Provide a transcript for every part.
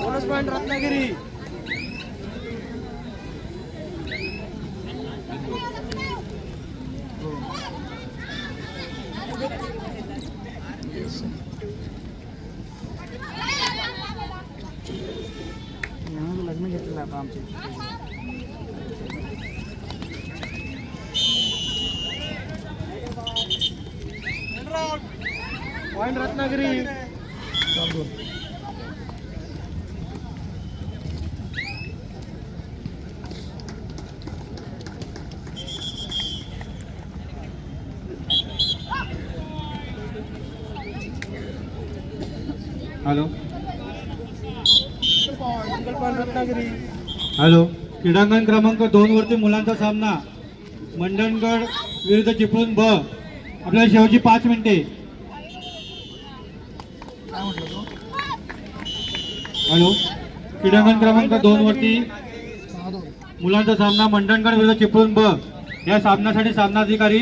Bonus point Ratnagiri लग्न घेतलेलं आता आमचे point Ratnagiri hello. Ratnagiri hello. क्रीडांगण क्रमांक दोन वरती मुलांचा सामना. मंडणगड विरुद्ध चिपळूण ब. आपल्याला शेवटची पाच मिनिटे काय म्हटलं तू हॅलो. क्रीडांगण क्रमांक दोन वरती मुलांचा सामना मंडणगड विरुद्ध चिपळूण ब. या सामन्यासाठी सामनाधिकारी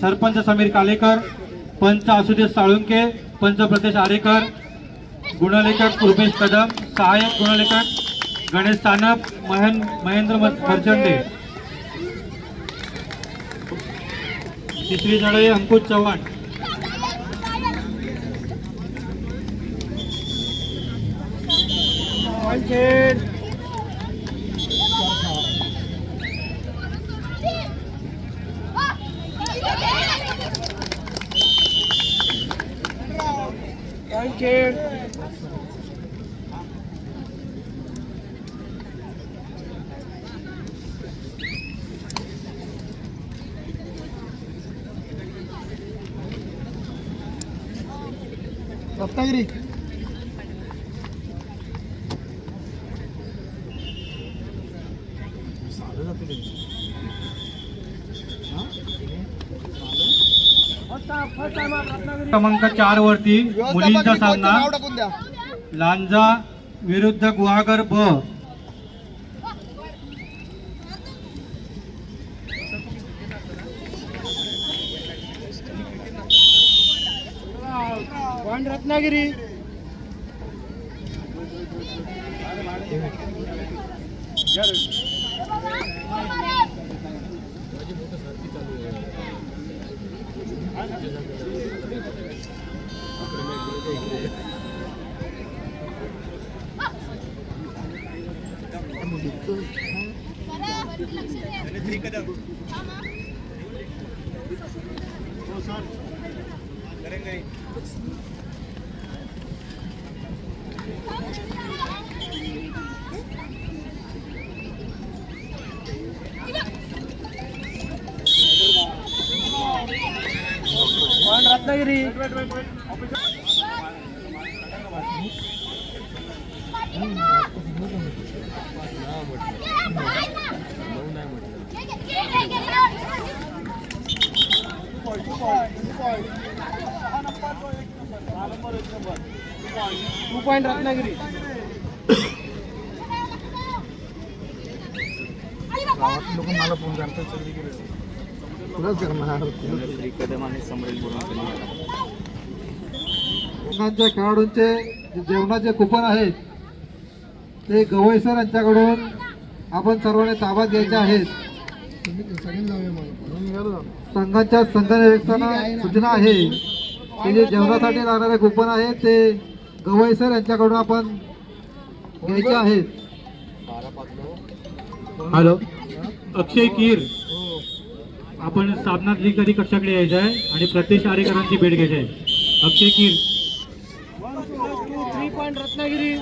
सरपंच समीर कालेकर पंच आसुदेश साळुंके पंच प्रदेश आरेकर गुणलेखक रुपेश कदम सहाय्यक गुणलेखक गणेश सानप महेन महेंद्र म- खरचंडे. तिसरी लढाई अंकुश चव्हाण. पॉईंट खेळ पॉईंट खेळ रत्नागिरी क्रमांक चार वरती मुलींचा सामना लांजा विरुद्ध गुहागर ब पॉईंट रत्नागिरी पण रत्नागिरी. Two point Ratnagiri. लोक मला फोन करतात सगळीकडे करणार मुलांच्या खेळाडूंचे जेवणाचे कुपन आहेत ते गवई सर यांच्याकडून आपण सर्वांनी ताब्यात घ्यायचे आहेत संघाच्या संघ सूचना आहे की जे जेवणासाठी लागणारे कुपन आहेत ते गवई सर यांच्याकडून आपण घ्यायचे आहेत. हॅलो. अक्षय कीर. आपण सामनात लीग कधी कक्षाकडे यायचं आहे आणि प्रत्यक्ष आरेकरांची भेट घ्यायची आहे अक्षय किर. Three point Ratnagiri.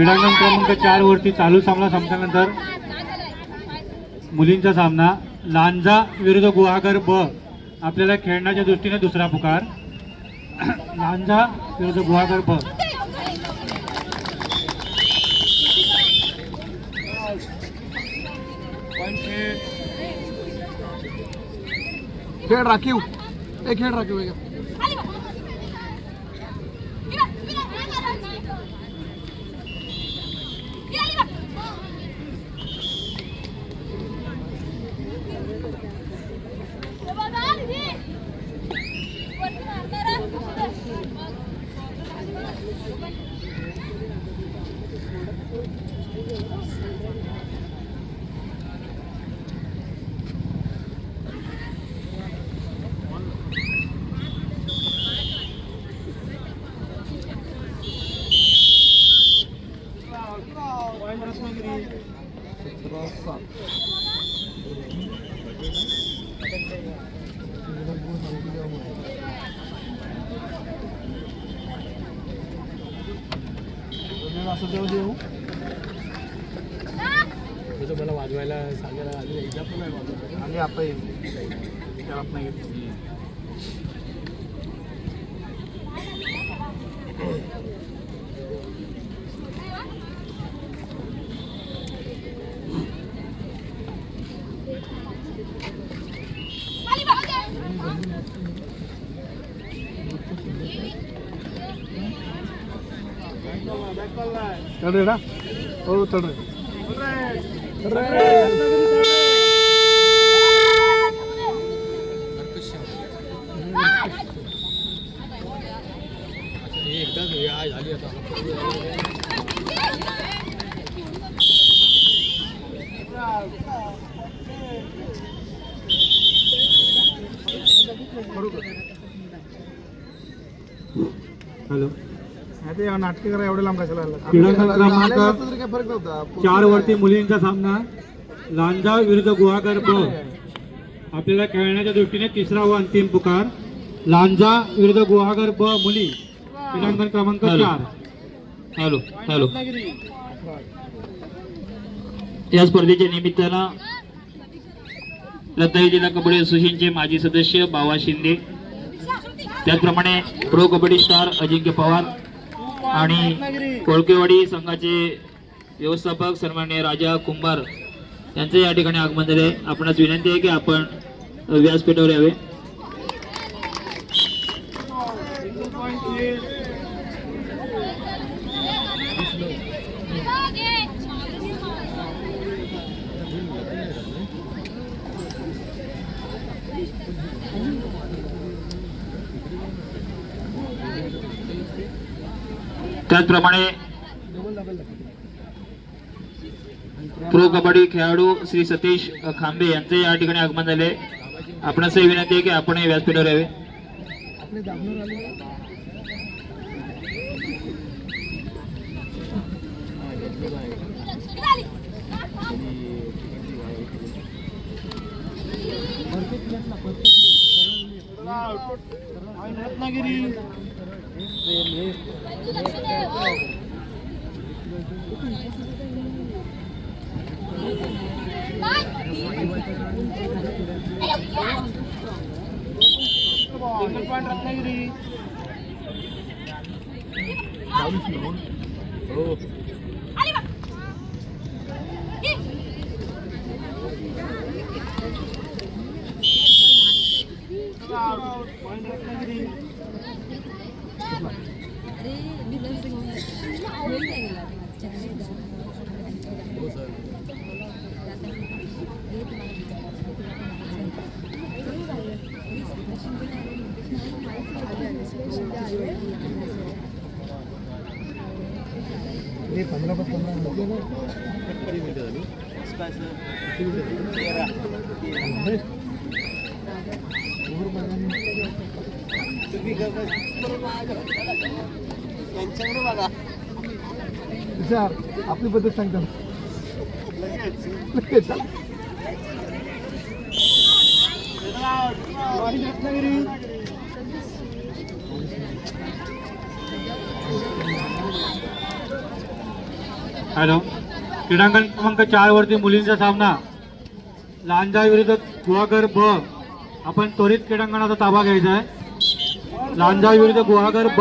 क्रीडांगण क्रमांक चार वरती चालू सामना संपल्यानंतर मुलींचा सामना. लांजा विरुद्ध गुहागर ब. आपल्याला खेळण्याच्या दृष्टीने दुसरा पुकार. लांजा विरुद्ध गुहागर ब. खेळ राखीव. एक खेळ राखीव असं देऊ? देऊ मला वाजवायला सांगायला आधी एकदा पण नाही आणि आता येईल. त्यात नाही ತಡ್ರಿ ತಡ್ರಿ. नाटके करा एवढे लांब कशाला? क्रीडांगण क्रमांक चार वरती मुलींचा सामना लांजा विरुद्ध गुहागर ब आपल्याला खेळण्याच्या दृष्टीने तिसरा व अंतिम पुकार. लांजा विरुद्ध गुहागर ब मुली. क्रीडांगण क्रमांक चार. Hello hello. या स्पर्धेच्या निमित्तानं रत्नागिरी जिल्हा कबड्डी असोसिएशनचे माजी सदस्य बावा शिंदे त्याचप्रमाणे प्रो कबड्डी स्टार अजिंक्य पवार आणि कोळकेवाडी संघाचे व्यवस्थापक सन्मान्य राजा कुंभार यांचं या ठिकाणी आगमन झाले. आपणास विनंती आहे की आपण व्यासपीठावर यावे त्याचप्रमाणे प्रो कबड्डी खेळाडू श्री सतीश खांबे यांचे या ठिकाणी आगमन झाले. आपण असे विनंती आहे की आपण व्यासपीठावर यावे. रत्नागिरी. रत्नागिरी पॉईंट रत्नागिरी त्यांच्याकडे बघा विचार आपली पद्धत सांगतो पॉईंट हॅलो. क्रीडांगण क्रमांक चार वरती मुलींचा सामना. लांजा विरुद्ध गुहागर ब. आपण त्वरित क्रीडांगणाचा ताबा घ्यायचा आहे. लांजा विरुद्ध गुहागर ब.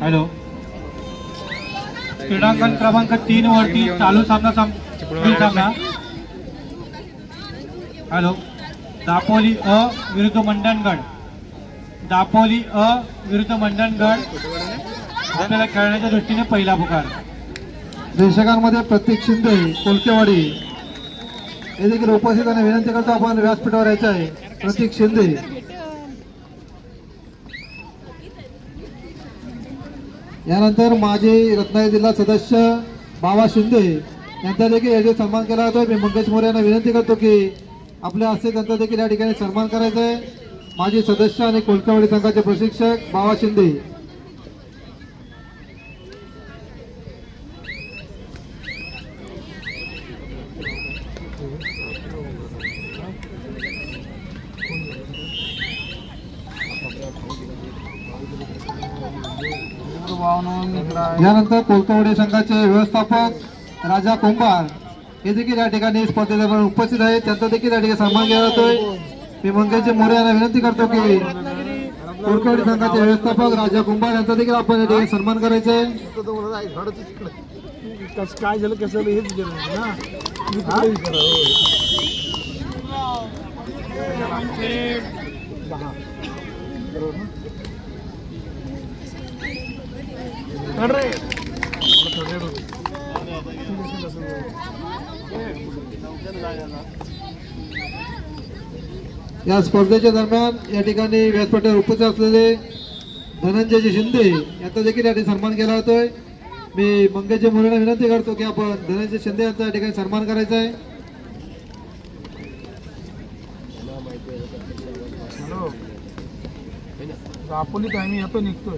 हॅलो. क्रीडांगण क्रमांक तीन वरती चालू सामना सामना. हॅलो. दापोली अ विरुद्ध मंडणगड दापोली अ विरुद्ध मंडणगड आपल्याला खेळण्याच्या दृष्टीने पहिला पुकार. प्रेक्षकांमध्ये प्रत्येक शिंदे कोलकेवाडी. हे देखील उपस्थित आणि विनंती करतो आपण व्यासपीठावर यायचं आहे. प्रतीक शिंदे. यानंतर माजी रत्नागिरी जिल्हा सदस्य बाबा शिंदे यांचा देखील याचे सन्मान केला जातोय. मी मंगेश मोरे यांना विनंती करतो की आपल्या हस्ते त्यांचा देखील या ठिकाणी सन्मान करायचा आहे माजी सदस्य आणि कोलकावाडी संघाचे प्रशिक्षक बाबा शिंदे. यानंतर कोलकावडे संघाचे व्यवस्थापक राजा कोंभार. हे देखील या ठिकाणी स्पर्धेला उपस्थित आहेत. त्यांचा देखील या ठिकाणी सन्मान केला जातोय. मी मंगेशजी मोरे यांना विनंती करतो की कोलकावडे संघाचे व्यवस्थापक राजा कुंभार यांचा देखील आपण या ठिकाणी सन्मान करायचा. आहे कसं काय झालं कसं झालं हेच विचार ना मी तिकडे विचारा, हो. दहा. बरोबर ना? काढ रे. आपलं third rate होतं. या स्पर्धेच्या दरम्यान या ठिकाणी व्यासपीठावर उपस्थित असलेले धनंजयजी शिंदे यांचा देखील या ठिकाणी सन्मान केला जातोय. मी मंगेशजी मोरेला विनंती करतो की आपण धनंजय शिंदे यांचा या ठिकाणी सन्मान करायचा आहे. हॅलो. दापोलीत आहे मी येतो निघतोय.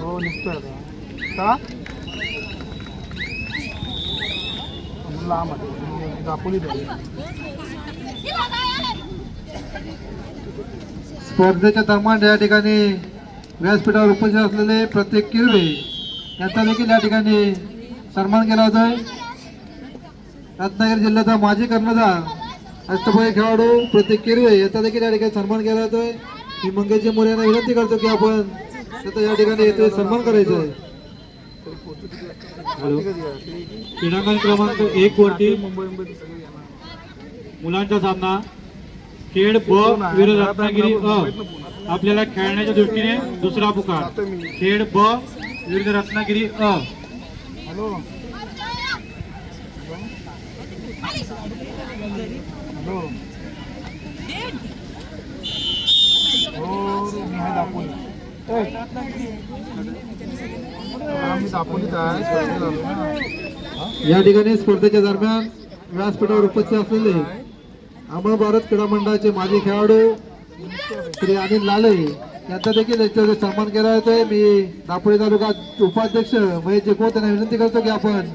हो निघतोय आता. का? लांब आहे. दापोलीत आहे स्पर्धेच्या दरम्यान या ठिकाणी व्यासपीठावर उपस्थित असलेले प्रत्येक किरवे यांचा देखील या ठिकाणी सन्मान केला जातोय. रत्नागिरी जिल्ह्याचा माजी कर्णधार अष्टपैकी खेळाडू प्रत्येक किरवे यांचा देखील या ठिकाणी सन्मान केला जातोय. मी मंगेशजी मोरे यांना विनंती करतो की आपण त्याचा या ठिकाणी येतोय सन्मान करायचा आहे. क्रीडांगण क्रमांक एक वरती मुंबई मुलांचा सामना खेड ब विरुद्ध रत्नागिरी अ आपल्याला खेळण्याच्या दृष्टीने दुसरा पुकार. खेड ब विरुद्ध रत्नागिरी अ. हो. या ठिकाणी स्पर्धेच्या दरम्यान व्यासपीठावर उपस्थित असलेले अमर भारत क्रीडा मंडळाचे माजी खेळाडू श्री अनिल लाले यांचा देखील सन्मान केला जातोय. मी दापोली तालुका उपाध्यक्ष महेश जेकोत यांना विनंती करतो की आपण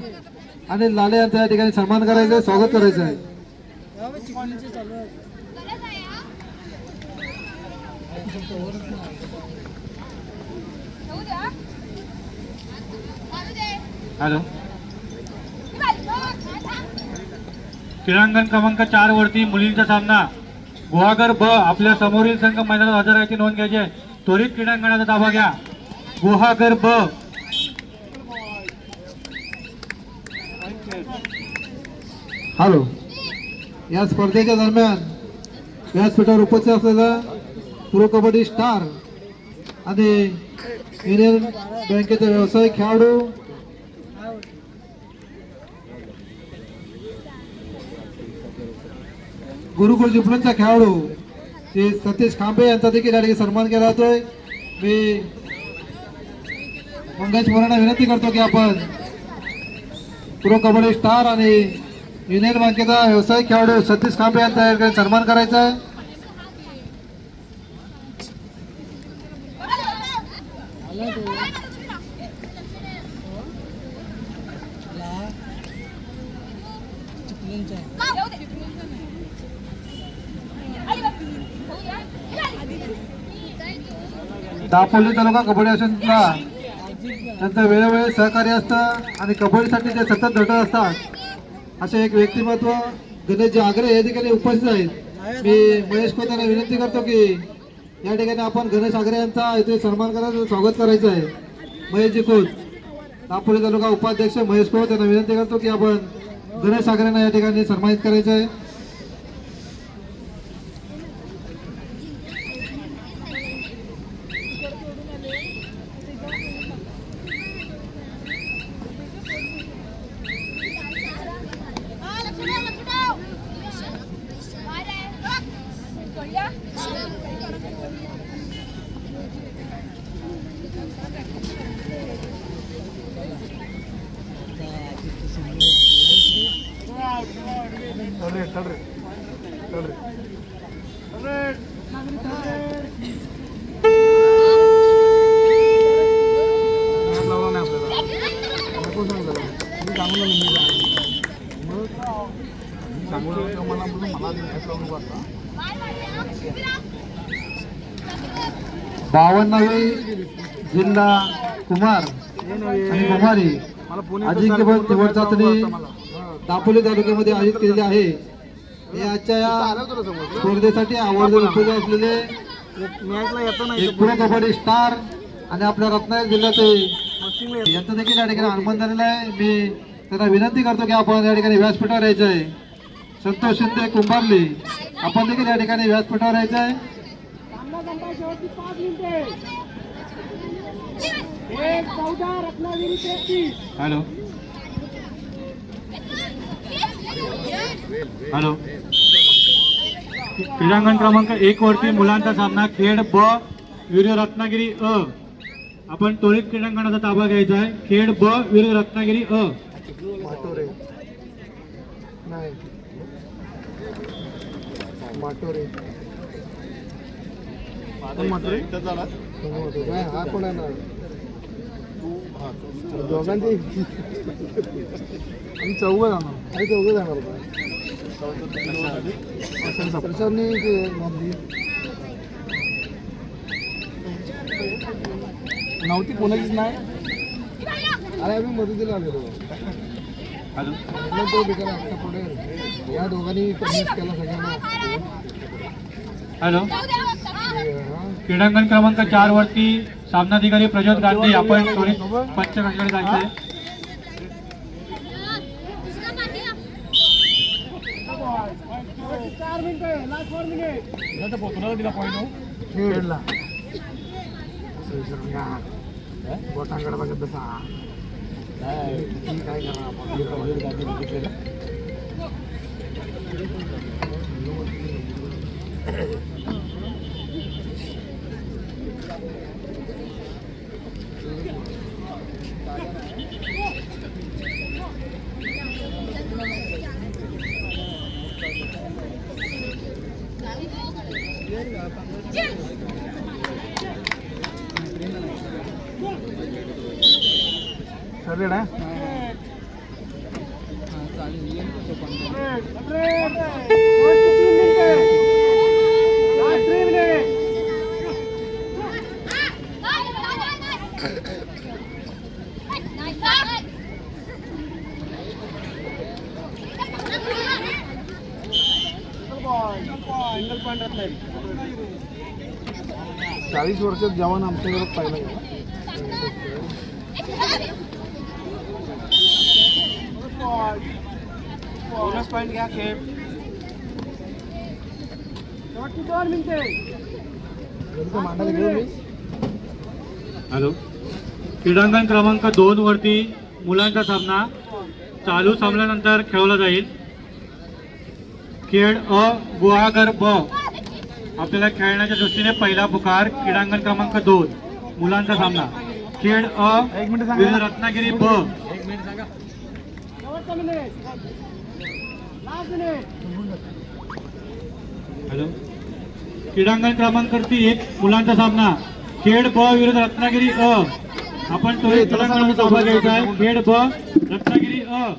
आणि लाले यांचा या ठिकाणी सन्मान करायचा आहे स्वागत करायचं आहे. हॅलो. क्रीडांगण क्रमांक चार वरती मुलींचा सामना. गुहागर ब आपल्या समोरील संघ मैदानात हजर याची नोंद घ्यायची आहे. त्वरित क्रीडांगणाचा ताबा घ्या. गुहागर ब. हॅलो. या स्पर्धेच्या दरम्यान व्यासपीठावर उपस्थित असलेला प्रो कबड्डी स्टार आणि युनियन बँकेचे व्यावसायिक खेळाडू गुरुकुल चिपळूणचा खेळाडू ते सतीश खांबे यांचा देखील या ठिकाणी सन्मान केला जातोय. मी मंगेश मोरेंना विनंती करतो की आपण प्रो कबड्डी स्टार आणि युनियन बँकेचा व्यावसायिक खेळाडू सतीश खांबे यांचा सन्मान करायचा आहे. दापोली तालुका कबड्डी असोसिएशनला त्यांचं वेळोवेळी सहकार्य असतं आणि कबड्डीसाठी ते सतत झटत असतात असे एक व्यक्तिमत्व गणेशजी आग्रे या ठिकाणी उपस्थित आहेत. मी महेश खोत विनंती करतो की या ठिकाणी आपण गणेश आग्रे यांचा इथे सन्मान करायचं स्वागत करायचं आहे. महेशजी खोत दापोली तालुका उपाध्यक्ष महेश खोत यांना विनंती करतो की आपण गणेश आग्रेंना या ठिकाणी सन्मानित करायचं आहे. बावन्नावी जिल्हा कुमार आणि कुमारी अजिंक्यपद निवड चाचणी दापोली तालुक्यामध्ये आयोजित केलेली आहे. याच्या आजच्या या स्पर्धेसाठी आवर्जून उपयोगी असलेले मॅचला कबड्डी स्टार आणि आपल्या रत्नागिरी जिल्ह्याचे मस्तिंगला यांचं देखील या ठिकाणी आगमन झालेलं आहे. मी त्यांना विनंती करतो की आपण या ठिकाणी व्यासपीठावर यायचं आहे. संतोष शिंदे कुंभारली आपण देखील या ठिकाणी व्यासपीठावर यायचं आहे. हॅलो. हॅलो. क्रीडांगण क्रमांक एक वरती मुलांचा सामना खेड ब विरुद्ध रत्नागिरी अ. आपण त्वरित क्रीडांगणाचा ताबा घ्यायचा आहे. खेड ब विरुद्ध रत्नागिरी अ. माटोरे नाही माटोरे माटोरे नाही हा कोण आहे ना? दोघांचे. आम्ही चौघं जाणार. आम्ही चौघं जाणार नोंदली. नव्हती कोणाचीच नाही. अरे आम्ही मदतीला आलेलो. तो बेकार आता पुढे. या दोघांनी कन्व्हिन्स केला सगळ्यांना. हॅलो. क्रीडांगण क्रमांक चार वरती सामनाधिकारी प्रज्योत गांधी आपण त्वरित पंचकडे जायचंय. आहे खेळला. काय సరేనా चालेल वर्षात जवान आमच्या घरात पाहिला गेला. बोनस पॉईंट घ्या खेळ. मांडायला गेलो मी. हॅलो. क्रीडांगण क्रमांक दोन वरती मुलांचा सामना चालू सामन्यानंतर खेळवला जाईल. खेळ अ गुहागर ब. आपल्याला खेळण्याच्या दृष्टीने पहिला पुकार क्रीडांगण क्रमांक दोन मुलांचा सामना. खेळ अ. विरुद्ध रत्नागिरी ब. एक मिनिट सांगा. हॅलो. क्रीडांगण क्रमांक तीन मुलांचा सामना. खेड ब विरुद्ध रत्नागिरी अ. आपण तो सामना घ्यायचा आहे. खेड ब रत्नागिरी अ.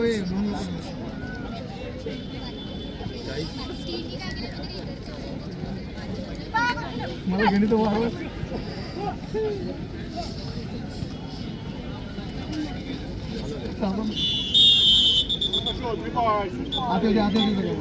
हे संपव हे म्हणून नको. मला गणित वाढवत आता ते आता ते